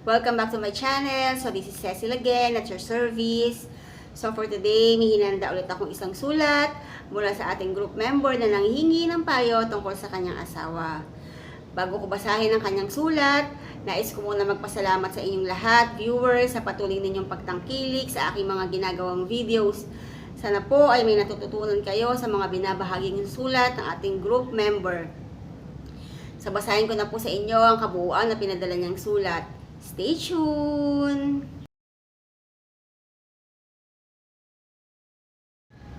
Welcome back to my channel. So, this is Cecil again at your service. So, for today, may hinanda ulit akong isang sulat mula sa ating group member na nanghihingi ng payo tungkol sa kanyang asawa. Bago ko basahin ang kanyang sulat, nais ko muna magpasalamat sa inyong lahat, viewers, sa patuloy ninyong pagtangkilik sa aking mga ginagawang videos. Sana po ay may natututunan kayo sa mga binabahaging sulat ng ating group member. So, basahin ko na po sa inyo ang kabuuan na pinadala niyang sulat. Stay tuned!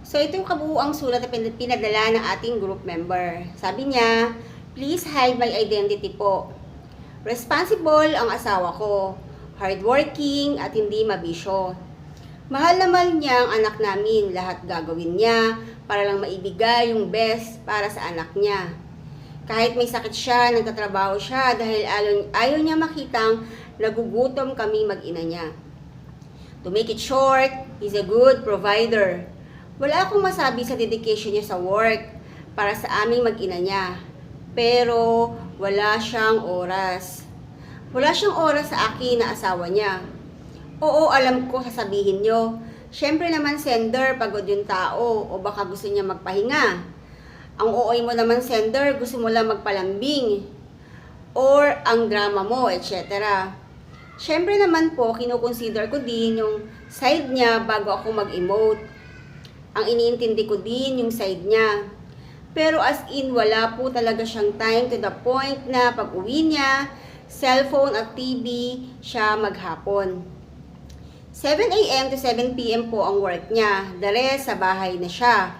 So, ito yung kabuuang sulat na pin- pinadala ng ating group member. Sabi niya, Please hide my identity po. Responsible ang asawa ko. Hardworking at hindi mabisyo. Mahal na mahal niya ang anak namin. Lahat gagawin niya para lang maibigay yung best para sa anak niya. Kahit may sakit siya, nagtatrabaho siya dahil ayaw, ayaw niya makitang nagugutom kami mag-ina niya. To make it short, he's a good provider. Wala akong masabi sa dedication niya sa work para sa aming mag-ina niya. Pero wala siyang oras. Wala siyang oras sa akin na asawa niya. Oo, alam ko sasabihin niyo. Siyempre naman sender, pagod yung tao o baka gusto niya magpahinga. Ang OA mo naman sender, gusto mo lang magpalambing. Or ang drama mo, etc. Siyempre naman po, kinukonsider ko din yung side niya bago ako mag-emote. Ang iniintindi ko din yung side niya. Pero as in, wala po talaga siyang time to the point na pag uwi niya, cellphone at TV siya maghapon. 7 a.m. to 7 p.m. po ang work niya. The rest, sa bahay na siya.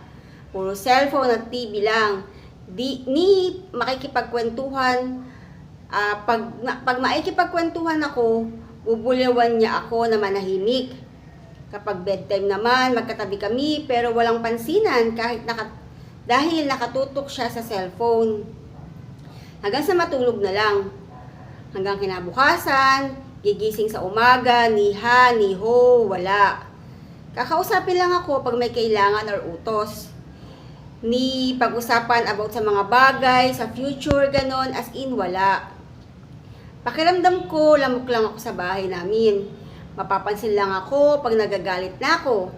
Puro cellphone at TV lang. Di, ni makikipagkwentuhan, ah, pag, na, pag maikipagkwentuhan ako, bubuliwan niya ako na manahimik. Kapag bedtime naman, magkatabi kami, pero walang pansinan kahit naka, dahil nakatutok siya sa cellphone. Hanggang sa matulog na lang. Hanggang kinabukasan, gigising sa umaga, ni ha, ni ho, wala. Kakausapin lang ako pag may kailangan or utos. Ni pag-usapan about sa mga bagay, sa future, ganon, as in wala. Pakiramdam ko, lamok lang ako sa bahay namin. Mapapansin lang ako pag nagagalit na ako.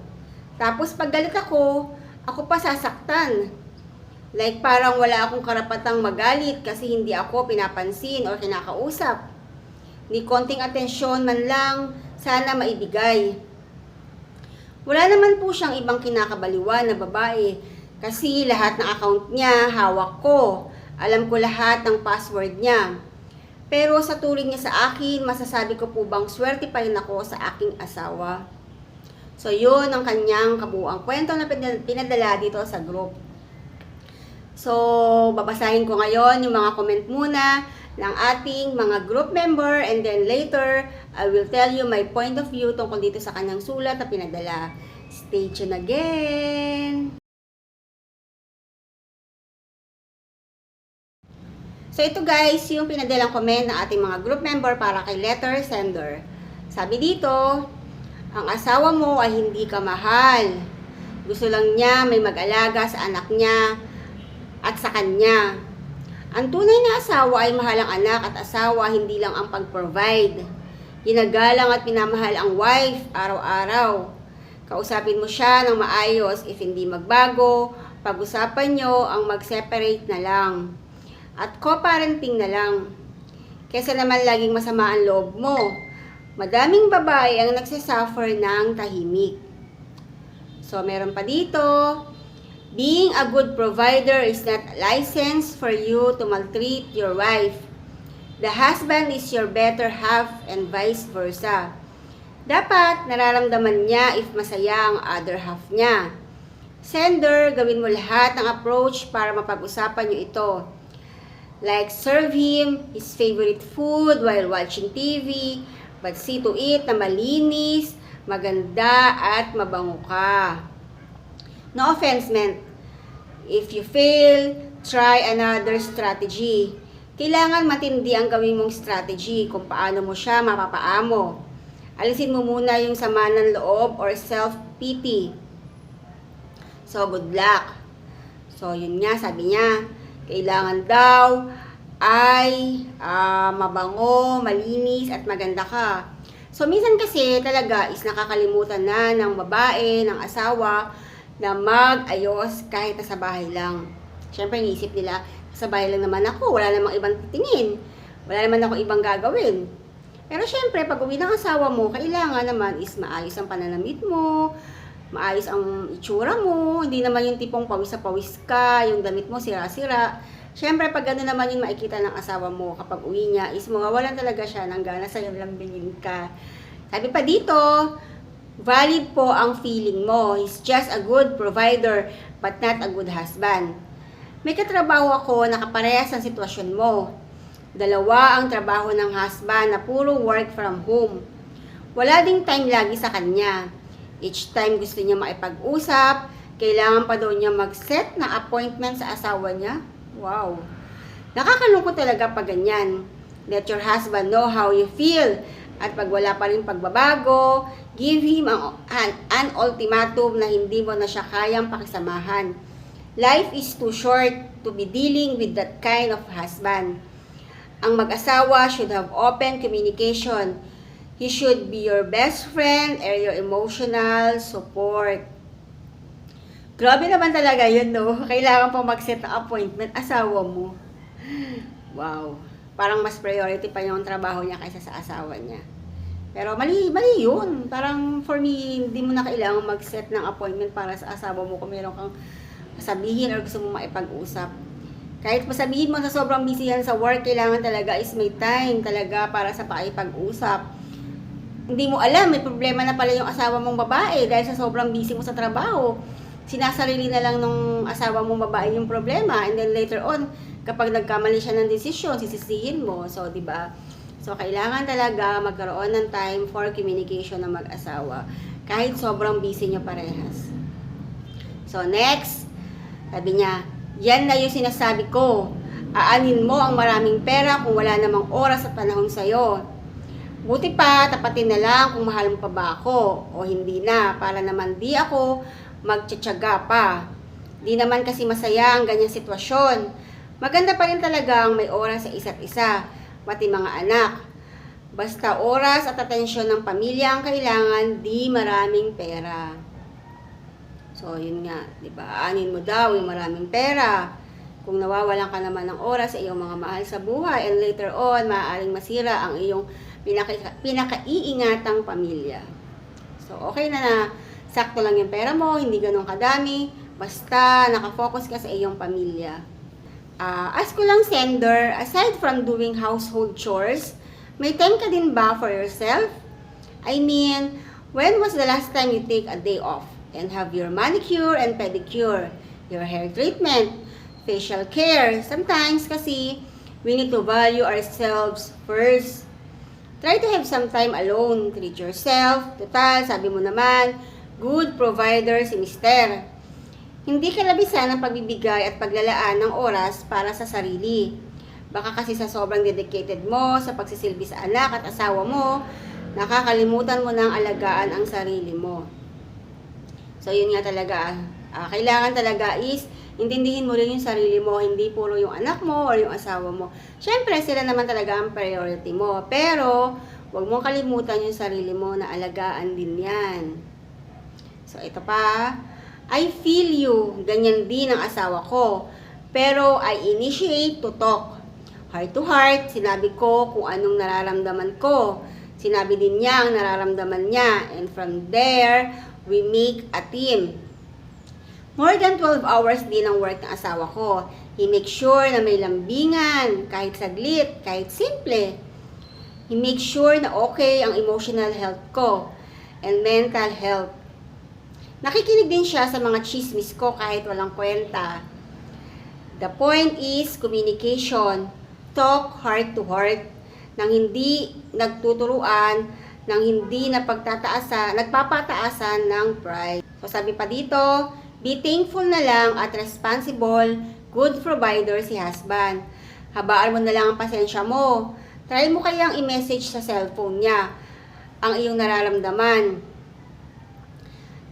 Tapos pag galit ako, ako pa sasaktan. Like parang wala akong karapatang magalit kasi hindi ako pinapansin or kinakausap. Ni konting atensyon man lang, sana maibigay. Wala naman po siyang ibang kinakabaliwan na babae kasi lahat ng account niya hawak ko. Alam ko lahat ng password niya. Pero sa turing niya sa akin, masasabi ko po bang swerte pa rin ako sa aking asawa. So yun ang kanyang kabuang kwento na pinad- pinadala dito sa group. So, babasahin ko ngayon yung mga comment muna ng ating mga group member and then later, I will tell you my point of view tungkol dito sa kanyang sulat na pinadala. Stay tuned again! So ito guys, yung pinadalang comment ng ating mga group member para kay letter sender. Sabi dito, ang asawa mo ay hindi ka mahal. Gusto lang niya may mag-alaga sa anak niya at sa kanya. Ang tunay na asawa ay mahal ang anak at asawa hindi lang ang pag-provide. Ginagalang at pinamahal ang wife araw-araw. Kausapin mo siya ng maayos if hindi magbago, pag-usapan nyo ang mag-separate na lang. At co-parenting na lang. Kesa naman laging masama ang loob mo. Madaming babae ang nagsasuffer ng tahimik. So, meron pa dito, Being a good provider is not a license for you to maltreat your wife. The husband is your better half and vice versa. Dapat nararamdaman niya if masaya ang other half niya. Sender, gawin mo lahat ng approach para mapag-usapan niyo ito. Like serve him his favorite food while watching TV, but see to it na malinis, maganda at mabango ka. No offense meant. If you fail, try another strategy. Kailangan matindi ang gawin mong strategy kung paano mo siya mapapaamo. Alisin mo muna yung sama ng loob or self-pity. So, good luck. So, yun nga, sabi niya, kailangan daw ay ah, mabango, malinis, at maganda ka. So, minsan kasi talaga is nakakalimutan na ng babae, ng asawa, na mag-ayos kahit nasa bahay lang. Siyempre, iniisip nila, sa bahay lang naman ako, wala namang ibang titingin. Wala naman ako ibang gagawin. Pero syempre, pag uwi ng asawa mo, kailangan naman is maayos ang pananamit mo, maayos ang itsura mo, hindi naman yung tipong pawis sa pawis ka, yung damit mo sira-sira. Syempre, pag gano'n naman yung makikita ng asawa mo kapag uwi niya, is mawawalan talaga siya ng gana sa'yo lambingin ka. Sabi pa dito, valid po ang feeling mo. He's just a good provider, but not a good husband. May katrabaho ako na kaparehas ang sitwasyon mo. Dalawa ang trabaho ng husband na puro work from home. Wala ding time lagi sa kanya. Each time gusto niya makipag-usap, kailangan pa daw niya mag-set ng appointment sa asawa niya. Wow. Nakakalungkot talaga pag ganyan. Let your husband know how you feel. At pag wala pa rin pagbabago, give him ang, an, an ultimatum na hindi mo na siya kayang pakisamahan. Life is too short to be dealing with that kind of husband. Ang mag-asawa should have open communication. He should be your best friend or your emotional support. Grabe naman talaga yun, no? Kailangan pa mag-set ng appointment, asawa mo. Wow. Parang mas priority pa yung trabaho niya kaysa sa asawa niya. Pero mali, mali yun. Parang for me, hindi mo na kailangan mag-set ng appointment para sa asawa mo kung meron kang sabihin or gusto mo maipag-usap. Kahit masabihin mo na sobrang busy yan sa work, kailangan talaga is may time talaga para sa pakipag-usap. Hindi mo alam, may problema na pala yung asawa mong babae dahil sa sobrang busy mo sa trabaho. Sinasarili na lang nung asawa mong babae yung problema and then later on, kapag nagkamali siya ng desisyon, sisisihin mo. So, di ba? So, kailangan talaga magkaroon ng time for communication ng mag-asawa kahit sobrang busy niyo parehas. So, next, sabi niya, yan na yung sinasabi ko. Aanin mo ang maraming pera kung wala namang oras at panahon sa'yo. Buti pa, tapatin na lang kung mahal mo pa ba ako o hindi na para naman di ako magtsatsaga pa. Di naman kasi masaya ang ganyang sitwasyon. Maganda pa rin talagang may oras sa isa't isa, pati mga anak. Basta oras at atensyon ng pamilya ang kailangan, di maraming pera. So, yun nga, di ba? Anin mo daw yung maraming pera. Kung nawawalan ka naman ng oras sa iyong mga mahal sa buhay and later on, maaaring masira ang iyong pinaka, pinakaiingatang pamilya. So, okay na na sakto lang yung pera mo, hindi ganun kadami, basta nakafocus ka sa iyong pamilya. Ah, ask ko lang sender, aside from doing household chores, may time ka din ba for yourself? I mean, when was the last time you take a day off and have your manicure and pedicure, your hair treatment, facial care? Sometimes kasi we need to value ourselves first. Try to have some time alone. Treat yourself. Total, sabi mo naman, good provider si Mister. Hindi ka labisan ng pagbibigay at paglalaan ng oras para sa sarili. Baka kasi sa sobrang dedicated mo sa pagsisilbi sa anak at asawa mo, nakakalimutan mo ng alagaan ang sarili mo. So, yun nga talaga. ah, kailangan talaga is, intindihin mo rin yung sarili mo, hindi puro yung anak mo or yung asawa mo. Siyempre, sila naman talaga ang priority mo. Pero, huwag mong kalimutan yung sarili mo na alagaan din yan. So, ito pa. I feel you. Ganyan din ang asawa ko. Pero, I initiate to talk. Heart to heart, sinabi ko kung anong nararamdaman ko. Sinabi din niya ang nararamdaman niya. And from there, we make a team. More than 12 hours din ang work ng asawa ko. He makes sure na may lambingan, kahit saglit, kahit simple. He makes sure na okay ang emotional health ko and mental health. Nakikinig din siya sa mga chismis ko kahit walang kwenta. The point is communication. Talk heart to heart. Nang hindi nagtuturuan, nang hindi napagtataasan, nagpapataasan ng pride. So sabi pa dito, be thankful na lang at responsible, good provider si husband. Habaan mo na lang ang pasensya mo. Try mo kayang i-message sa cellphone niya ang iyong nararamdaman.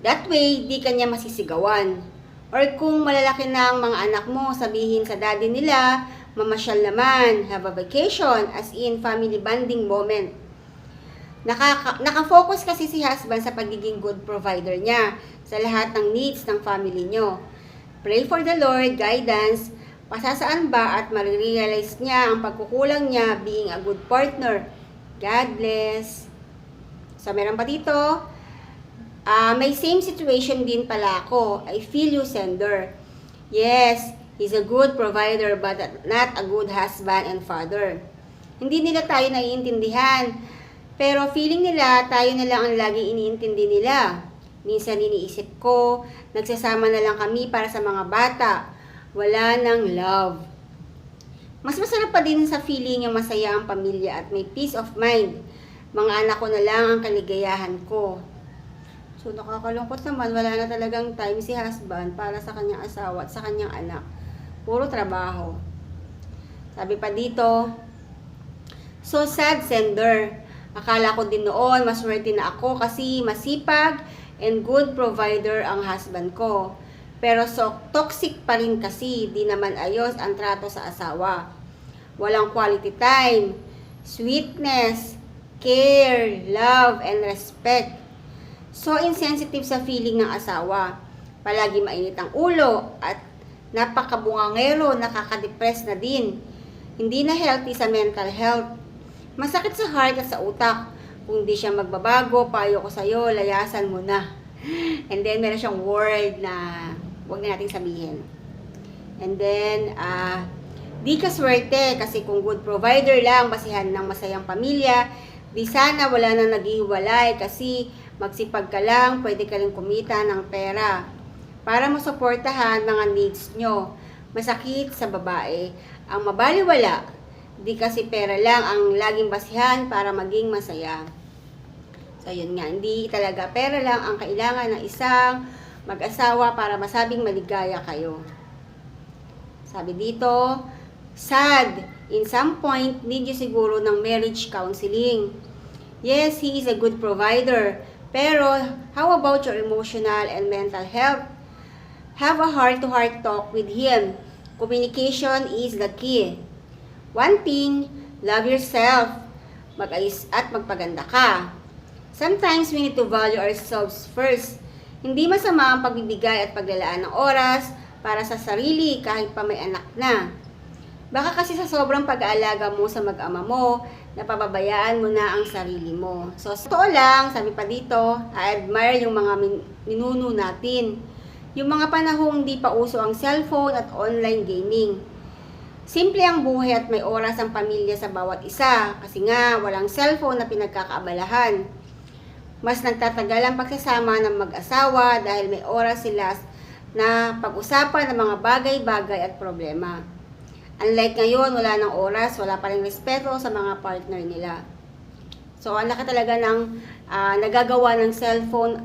That way, di kanya masisigawan. Or kung malalaki na ang mga anak mo, sabihin sa daddy nila, mamasyal naman, have a vacation, as in family bonding moment. Nakaka, nakafocus kasi si husband sa pagiging good provider niya sa lahat ng needs ng family nyo. Pray for the Lord, guidance, pasasaan ba at marirealize niya ang pagkukulang niya being a good partner. God bless. So, meron pa dito, ah may same situation din pala ako. I feel you, sender. Yes, he's a good provider but not a good husband and father. Hindi nila tayo naiintindihan. Pero feeling nila, tayo na lang ang laging iniintindi nila. Minsan iniisip ko, nagsasama na lang kami para sa mga bata. Wala nang love. Mas masarap pa din sa feeling yung masaya ang pamilya at may peace of mind. Mga anak ko na lang ang kaligayahan ko. So nakakalungkot naman, wala na talagang time si husband para sa kanyang asawa at sa kanyang anak. Puro trabaho. Sabi pa dito, So sad sender. Akala ko din noon, maswerte na ako kasi masipag and good provider ang husband ko. Pero so toxic pa rin kasi, di naman ayos ang trato sa asawa. Walang quality time, sweetness, care, love, and respect. So insensitive sa feeling ng asawa. Palagi mainit ang ulo at napakabungangero, nakaka-depress na din. Hindi na healthy sa mental health. Masakit sa heart at sa utak. Kung di siya magbabago, payo ko sa'yo, layasan mo na. And then, meron siyang word na huwag na natin sabihin. And then, ah, di ka swerte kasi kung good provider lang, basihan ng masayang pamilya, di sana wala na naghiwalay kasi magsipag ka lang, pwede ka rin kumita ng pera para masuportahan mga needs nyo. Masakit sa babae. Ang mabaliwala, di kasi pera lang ang laging basihan para maging masaya. So, yun nga, hindi talaga pera lang ang kailangan ng isang mag-asawa para masabing maligaya kayo. Sabi dito, sad. In some point, need you siguro ng marriage counseling. Yes, he is a good provider. Pero, how about your emotional and mental health? Have a heart-to-heart talk with him. Communication is the key. One thing, love yourself. Mag-ayos at magpaganda ka. Sometimes we need to value ourselves first. Hindi masama ang pagbibigay at paglalaan ng oras para sa sarili kahit pa may anak na. Baka kasi sa sobrang pag-aalaga mo sa mag-ama mo, napababayaan mo na ang sarili mo. So, sa totoo lang, sabi pa dito, I admire yung mga min- minuno natin. Yung mga panahong di pa uso ang cellphone at online gaming. Simple ang buhay at may oras ang pamilya sa bawat isa kasi nga walang cellphone na pinagkakaabalahan. Mas nagtatagal ang pagsasama ng mag-asawa dahil may oras sila na pag-usapan ng mga bagay-bagay at problema. Unlike ngayon, wala ng oras, wala pa rin respeto sa mga partner nila. So, ang laki talaga ng ah, nagagawa ng cellphone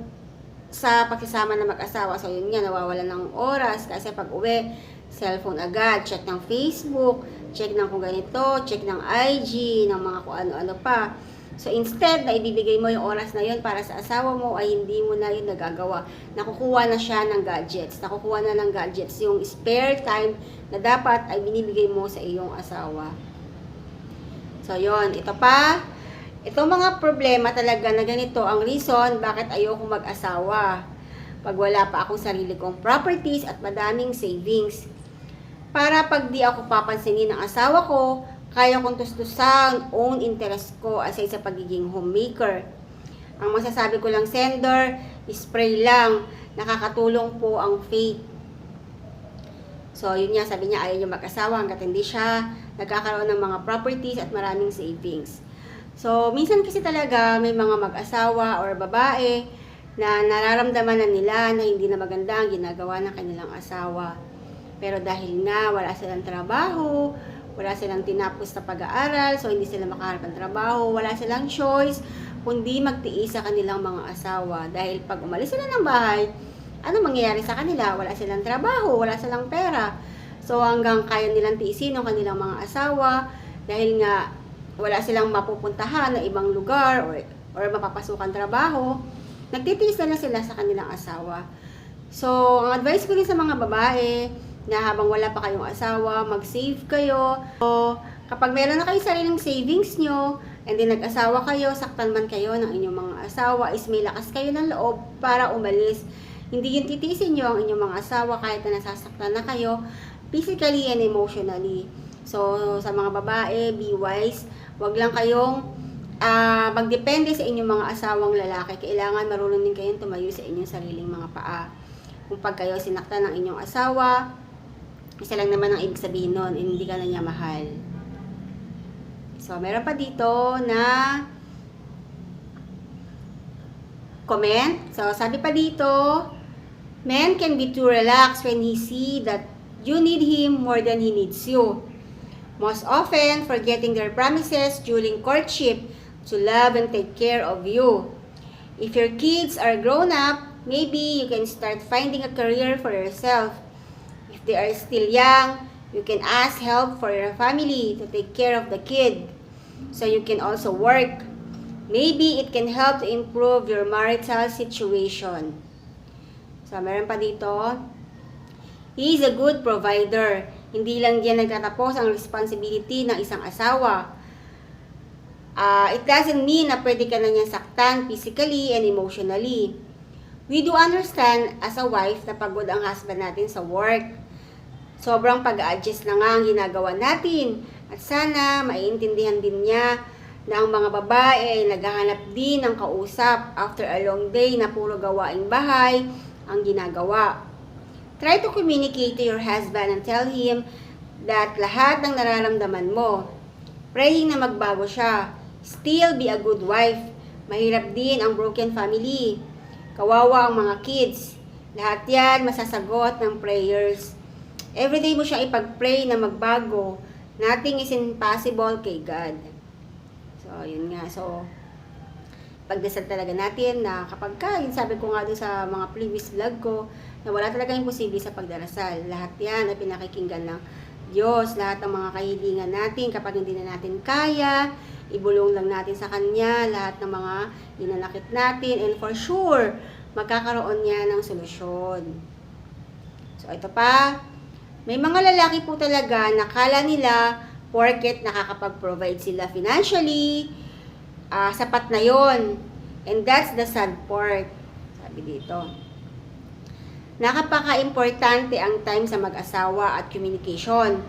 sa pagsasama ng mag-asawa. So, yun nga, nawawala ng oras kasi pag uwi, cellphone agad, check ng Facebook, check ng kung ganito, check ng IG, ng mga kung ano-ano pa. So, instead na ibibigay mo yung oras na yun para sa asawa mo, ay hindi mo na yun nagagawa. Nakukuha na siya ng gadgets. Nakukuha na ng gadgets. Yung spare time na dapat ay binibigay mo sa iyong asawa. So, yon Ito pa, itong mga problema talaga na ganito ang reason bakit ayoko mag-asawa. Pag wala pa akong sarili kong properties at madaming savings. Para pag di ako papansinin ng asawa ko, kaya kong tustusan own interest ko aside sa pagiging homemaker. Ang masasabi ko lang sender, spray lang. Nakakatulong po ang faith. So, yun nga, sabi niya, ayaw niya mag-asawa hanggat hindi siya nagkakaroon ng mga properties at maraming savings. So, minsan kasi talaga may mga mag-asawa or babae na nararamdaman na nila na hindi na maganda ang ginagawa ng kanilang asawa. Pero dahil nga wala silang trabaho, wala silang tinapos na pag-aaral, so hindi sila makaharap ng trabaho, wala silang choice, kundi magtiis sa kanilang mga asawa. Dahil pag umalis sila ng bahay, ano mangyayari sa kanila? Wala silang trabaho, wala silang pera. So hanggang kaya nilang tiisin ng kanilang mga asawa dahil nga wala silang mapupuntahan na ibang lugar or, or mapapasukan trabaho, nagtitiis na lang sila sa kanilang asawa. So, ang advice ko rin sa mga babae, na habang wala pa kayong asawa, mag-save kayo. So, kapag meron na kayo sariling savings nyo, and then nag-asawa kayo, saktan man kayo ng inyong mga asawa, is may lakas kayo ng loob para umalis. Hindi yung titisin nyo ang inyong mga asawa kahit na nasasaktan na kayo, physically and emotionally. So, sa mga babae, be wise. Huwag lang kayong ah magdepende sa inyong mga asawang lalaki. Kailangan marunong din kayong tumayo sa inyong sariling mga paa. Kung pag kayo sinaktan ng inyong asawa, isa lang naman ang ibig sabihin nun, hindi ka na niya mahal. So, meron pa dito na comment. So, sabi pa dito, men can be too relaxed when he see that you need him more than he needs you. Most often, forgetting their promises during courtship to love and take care of you. If your kids are grown up, maybe you can start finding a career for yourself. They are still young, you can ask help for your family to take care of the kid. So you can also work. Maybe it can help to improve your marital situation. So, meron pa dito. He is a good provider. Hindi lang diyan nagtatapos ang responsibility ng isang asawa. Ah, it doesn't mean na pwede ka na niyang saktan physically and emotionally. We do understand as a wife na pagod ang husband natin sa work. Sobrang pag-adjust na nga ang ginagawa natin. At sana maiintindihan din niya na ang mga babae ay naghahanap din ng kausap after a long day na puro gawaing bahay ang ginagawa. Try to communicate to your husband and tell him that lahat ng nararamdaman mo. Praying na magbago siya. Still be a good wife. Mahirap din ang broken family. Kawawa ang mga kids. Lahat yan masasagot ng prayers. Everyday mo siya ipag-pray na magbago. Nothing is impossible kay God. So, yun nga. So, pagdasal talaga natin na kapag ka, yun sabi ko nga doon sa mga previous vlog ko, na wala talaga imposible sa pagdarasal. Lahat yan ay pinakikinggan ng Diyos. Lahat ng mga kahilingan natin, kapag hindi na natin kaya, ibulong lang natin sa Kanya, lahat ng mga inanakit natin, and for sure, magkakaroon niya ng solusyon. So, ito pa, may mga lalaki po talaga nakala nila porket nakakapag-provide sila financially, ah, sapat na yon. And that's the sad part. Sabi dito. Nakapaka-importante ang time sa mag-asawa at communication.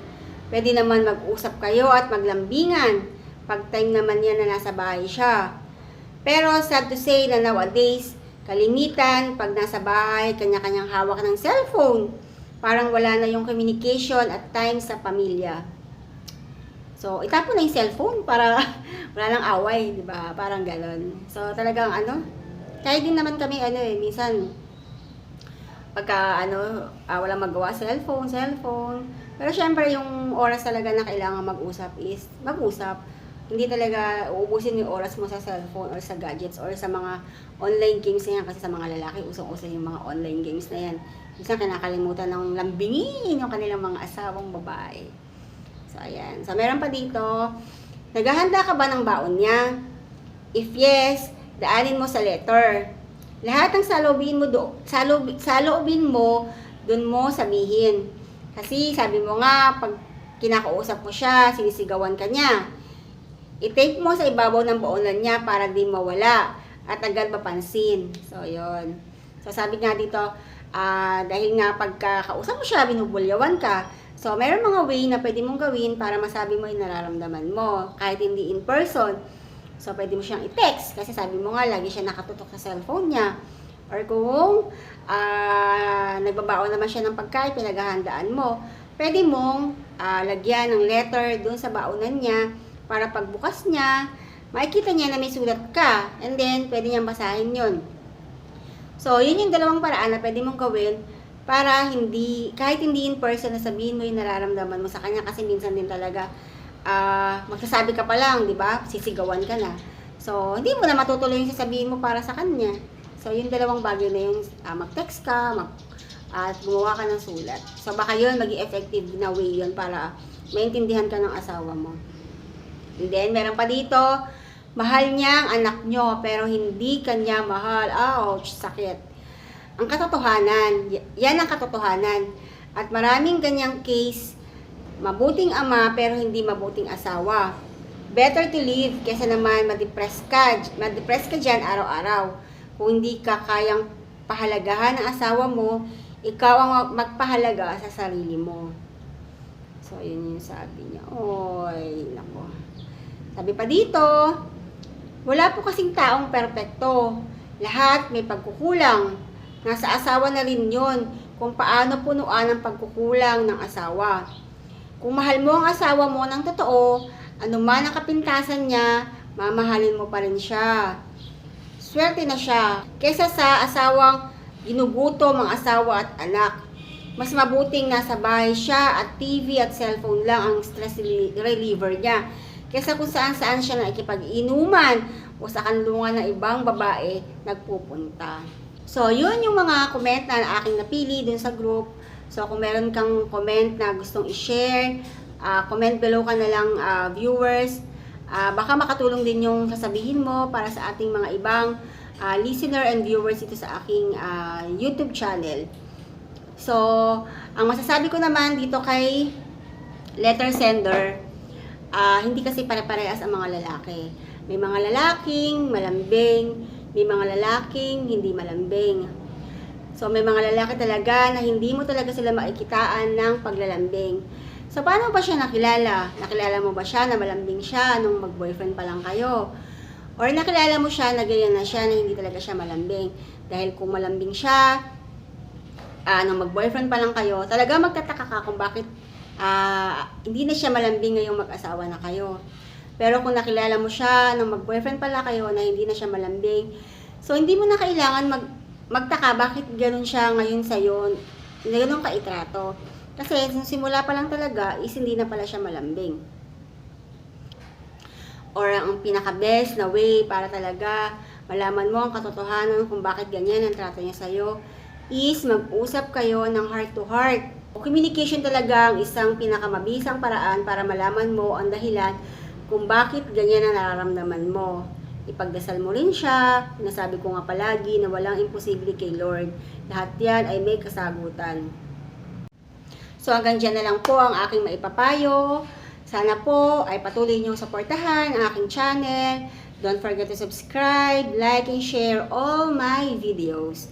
Pwede naman mag-usap kayo at maglambingan. Pag time naman yan na nasa bahay siya. Pero sad to say na nowadays, kalimitan, pag nasa bahay, kanya-kanyang hawak ng cellphone. Parang wala na yung communication at time sa pamilya. So, itapon na yung cellphone para wala nang away, di ba? Parang galon. So, talagang ano, kahit din naman kami, ano eh, minsan, pagka, ano, ah, walang magawa, cellphone, cellphone. Pero syempre, yung oras talaga na kailangan mag-usap is mag-usap. Hindi talaga uubusin yung oras mo sa cellphone or sa gadgets or sa mga online games na yan. Kasi sa mga lalaki, usong-uso yung mga online games na yan. Minsan kinakalimutan ng lambingin yung kanilang mga asawang babae. So, ayan. So, meron pa dito, naghahanda ka ba ng baon niya? If yes, daanin mo sa letter. Lahat ng salobin mo do, salob, saloobin mo, dun mo sabihin. Kasi sabi mo nga, pag kinakausap mo siya, sinisigawan ka niya. I-take mo sa ibabaw ng baonan niya para di mawala at agad mapansin. So, yon. So, sabi nga dito, ah, dahil nga pagkakausap mo siya, binubulyawan ka, So, meron mga way na pwede mong gawin para masabi mo yung nararamdaman mo, kahit hindi in person. So, pwede mo siyang i-text, kasi sabi mo nga, lagi siya nakatutok sa cellphone niya. Or kung ah, nagbabaon naman siya ng pagkain, pinaghahandaan mo, pwede mong ah, lagyan ng letter dun sa baonan niya, para pagbukas niya, makikita niya na may sulat ka, and then, pwede niyang basahin yun. So, yun yung dalawang paraan na pwede mong gawin para hindi, kahit hindi in person na sabihin mo yung nararamdaman mo sa kanya kasi minsan din talaga ah magsasabi ka pa lang, di ba? Sisigawan ka na. So, hindi mo na matutuloy yung sasabihin mo para sa kanya. So, yung dalawang bagay na yung ah, mag-text ka, mag, at gumawa ka ng sulat. So, baka yun, maging effective na way yun para maintindihan ka ng asawa mo. And then, meron pa dito, mahal niya ang anak nyo, pero hindi kanya mahal. Ouch, sakit. Ang katotohanan, yan ang katotohanan. At maraming ganyang case, mabuting ama pero hindi mabuting asawa. Better to live kesa naman ma-depress ka, ma-depress ka dyan araw-araw. Kung hindi ka kayang pahalagahan ng asawa mo, ikaw ang magpahalaga sa sarili mo. So, yun yung sabi niya. Oy, nako. Sabi pa dito, wala po kasing taong perpekto. Lahat may pagkukulang. Nasa asawa na rin yun kung paano punuan ang pagkukulang ng asawa. Kung mahal mo ang asawa mo ng totoo, anuman ang kapintasan niya, mamahalin mo pa rin siya. Swerte na siya kaysa sa asawang ginugutom ang asawa at anak. Mas mabuting nasa bahay siya at TV at cellphone lang ang stress reli- reliever niya. Kaysa kung saan saan siya nakikipag-inuman o sa kanlungan ng ibang babae nagpupunta. So, yun yung mga comment na aking napili dun sa group. So, kung meron kang comment na gustong i-share, ah, comment below ka na lang ah, viewers. Ah, baka makatulong din yung sasabihin mo para sa ating mga ibang ah, listener and viewers ito sa aking ah, YouTube channel. So, ang masasabi ko naman dito kay letter sender, ah, hindi kasi pare-parehas ang mga lalaki. May mga lalaking malambing, may mga lalaking hindi malambing. So, may mga lalaki talaga na hindi mo talaga sila makikitaan ng paglalambing. So, paano ba siya nakilala? Nakilala mo ba siya na malambing siya nung mag-boyfriend pa lang kayo? Or nakilala mo siya na ganyan na siya na hindi talaga siya malambing? Dahil kung malambing siya, ah, nung mag-boyfriend pa lang kayo, talaga magtataka ka kung bakit ah, hindi na siya malambing ngayong mag-asawa na kayo. Pero kung nakilala mo siya nung mag-boyfriend pala kayo na hindi na siya malambing, so hindi mo na kailangan mag magtaka bakit ganun siya ngayon sa'yo, ganun ka itrato. Kasi nung simula pa lang talaga, is hindi na pala siya malambing. Or ang pinaka-best na way para talaga malaman mo ang katotohanan kung bakit ganyan ang trato niya sa'yo, is mag-usap kayo ng heart to heart. Communication talaga ang isang pinakamabisang paraan para malaman mo ang dahilan kung bakit ganyan ang nararamdaman mo. Ipagdasal mo rin siya, nasabi ko nga palagi na walang imposible kay Lord. Lahat yan ay may kasagutan. So hanggang dyan na lang po ang aking maipapayo. Sana po ay patuloy niyong suportahan ang aking channel. Don't forget to subscribe, like, and share all my videos.